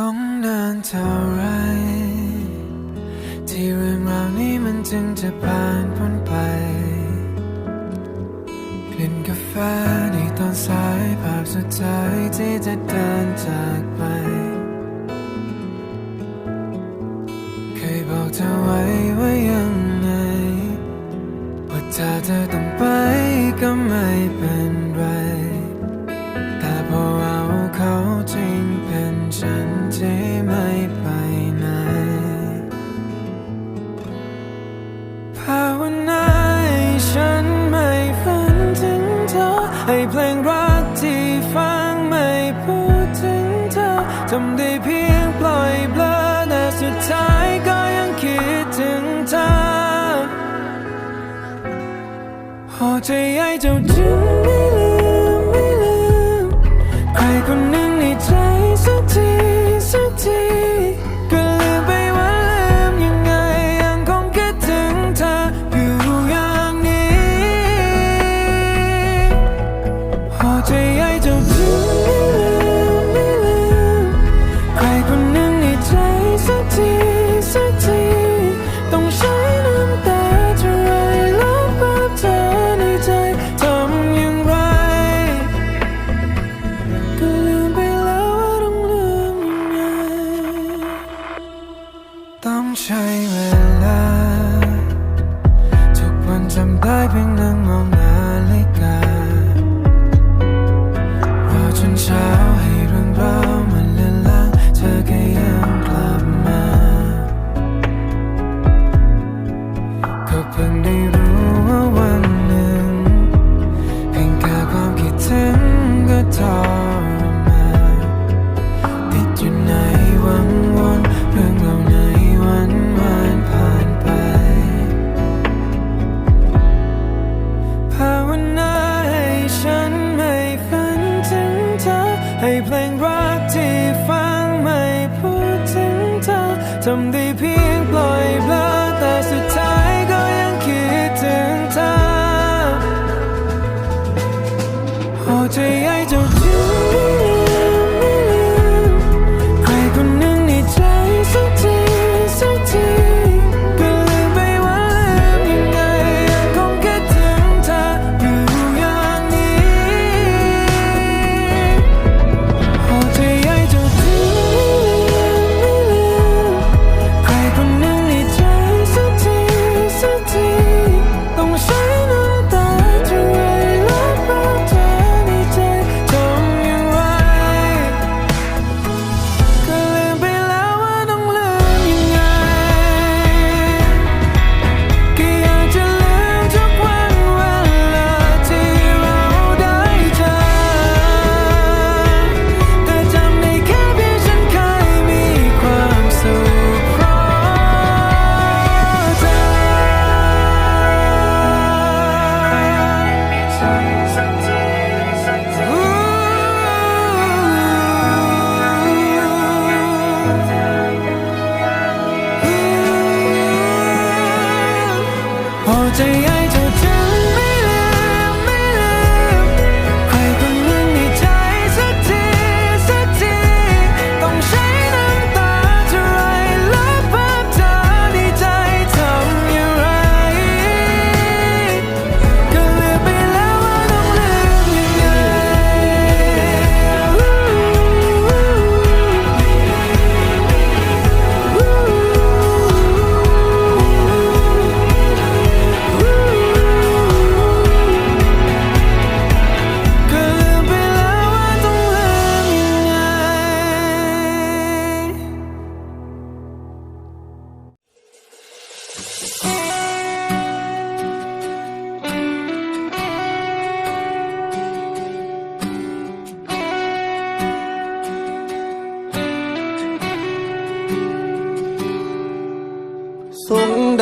ต้องนานเท่าไร ที่เรื่องราวนี้มันจึงจะผ่านพ้นไป กลิ่นกาแฟในตอนสายภาพสุดท้ายที่จะเดินจากไป เคยบอกเธอไว้ว่ายังไง ว่าถ้าเธอต้องไปก็ไม่ไป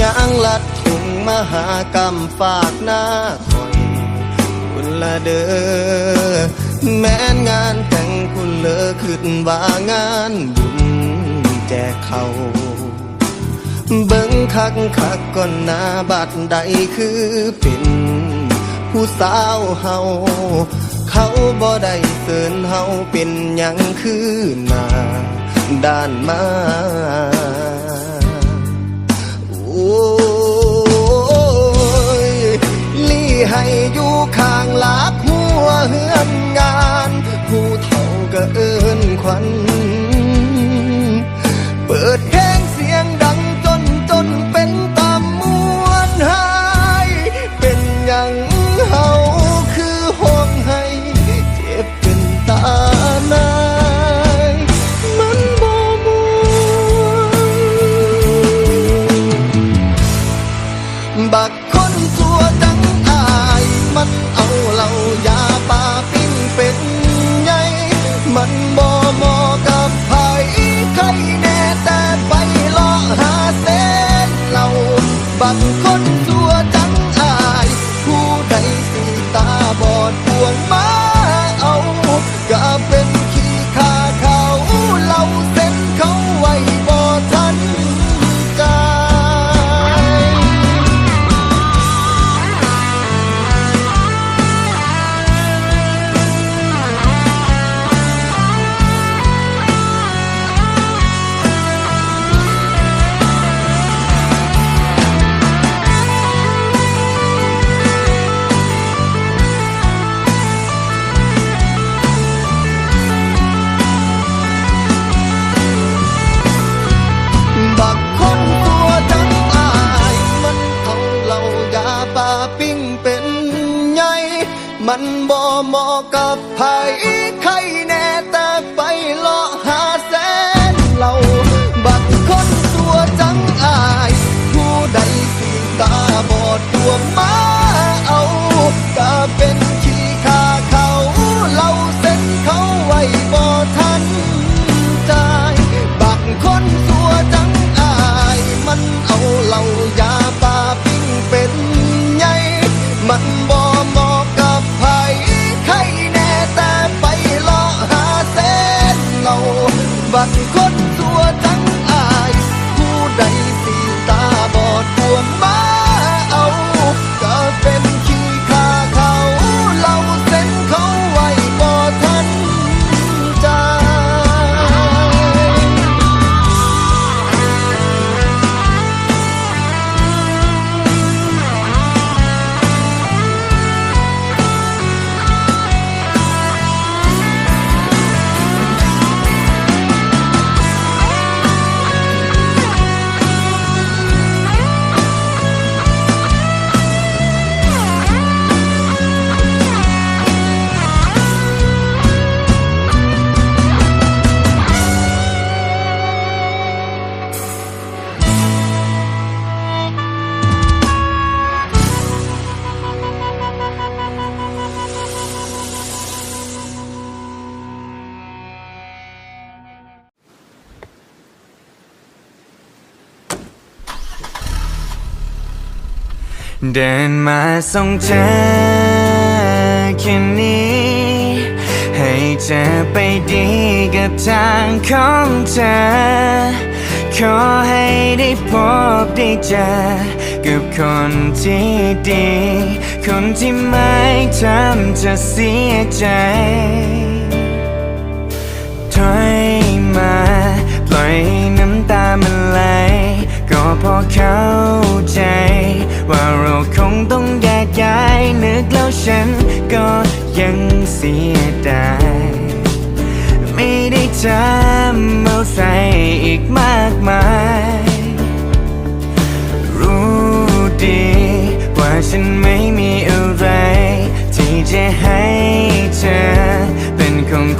ยางลัดถุงมหากรรมฝากหน้าคนคุณละเด้อแม้นงานแต่งคุณเลอขึ้นว่างานบุญแจกเขาเบิ้งคักคักก่อนหน้าบัดใดคือเป็นผู้สาวเฮาเขาบ่ได้เสินเฮาเป็นยังคือหนาด้านมา ยลี่ให้อยู่ข้างลากหัวเฮือนงาน ผู้เท่าก็เอิ้นควัน เปิด บ่เหมาะกับไผ 阳光。 เดินมาส่งเธอแค่นี้ ให้เธอไปดีกับทางของเธอ ขอให้ได้พบได้เจอ กับคนที่ดี คนที่ไม่ทำจะเสียใจถอย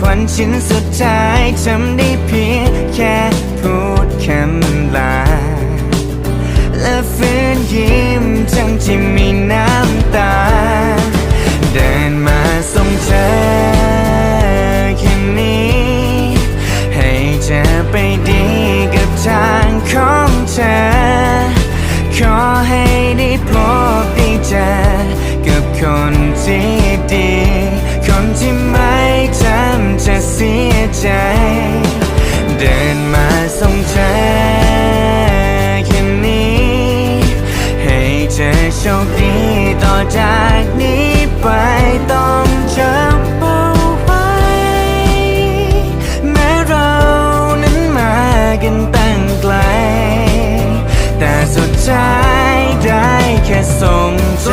ควัญชิ้นสุดท้ายทำได้เพียงแค่พูดคำลา และฟื้นยิ้มทั้งที่มี ต่อจากนี้ไปต้องจำเอาไว้ แม้เรานั้นมากันตั้งไกล แต่สุดท้ายได้แค่ส่งใจ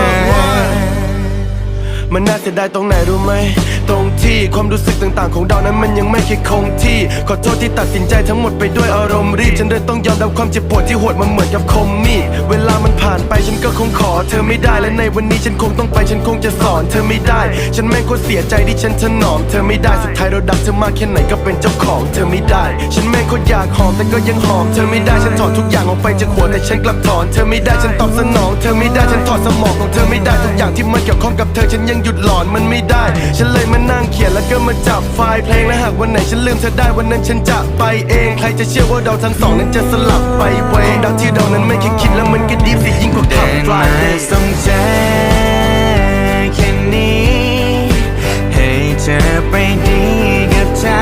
มันน่าเสียดายตรงไหนรู้ไหม ตรง ที่ ความรู้สึกต่างๆ ของเรานั้นมันยังไม่เคยคงที่ ขอโทษที่ตัดสินใจทั้งหมดไปด้วยอารมณ์รีบ ฉันเลยต้องยอมรับความเจ็บปวดที่โหดมันเหมือนกับคมมีดเวลามันผ่านไปฉันก็คงขอเธอไม่ได้และในวันนี้ฉันคงต้องไปฉันคงจะสอนเธอไม่ได้ ฉันแม่งโคตรเสียใจที่ฉันถนอมเธอไม่ได้สุดท้ายเราดักเธอมากแค่ไหนก็เป็นเจ้าของเธอไม่ได้ ฉันแม่งโคตรอยากหอมแต่ก็ยังหอมเธอไม่ได้ฉันถอนทุกอย่างออกไปจากหัวแต่ฉันกลับถอนเธอไม่ได้ฉันตอบสนองเธอไม่ได้ฉันถอดสมองของเธอไม่ได้ทุกอย่างที่มันเกี่ยวข้องกับเธอฉันยังหยุดหลอนมันไม่ได้ ฉันเลยมานั่งขียนแล้วก็มาจับไฟล์เพลงและหากวันไหนฉันลืมเธอได้วันนั้นฉันจะไปเอง ใครจะเชื่อว่าเราทั้งสองนั้นจะสลับไปเวงดาวที่เรานั้นไม่คิดคิดแล้วมันก็ดีสิยิ่งกว่าขับเดินฟลายเดย์ส่งแค่นี้ให้เธอไปดีกับทา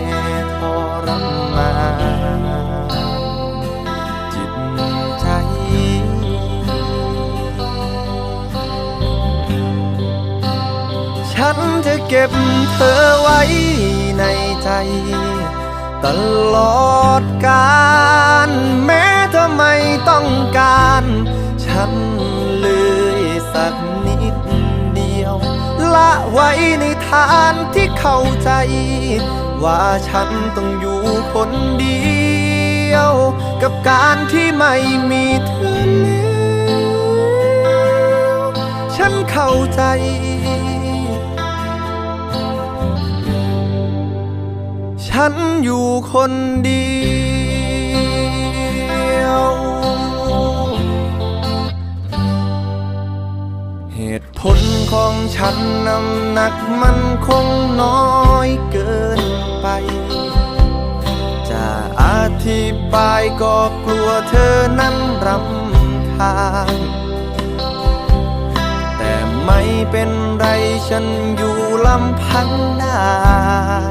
ฉันจะเก็บเธอไว้ในใจ ตลอดกาลแม้เธอไม่ต้องการ ฉันเลยสักนิดเดียว ละไว้ในฐานที่เข้าใจ ว่าฉันต้องอยู่คนเดียว กับการที่ไม่มีเธอแล้วฉันเข้าใจ ฉันอยู่คนเดียว เหตุผลของฉันน้ำหนักมันคงน้อยเกินไป จะอธิบายก็กลัวเธอนั้นรำคาญแต่ไม่เป็นไรฉันอยู่ลำพังได้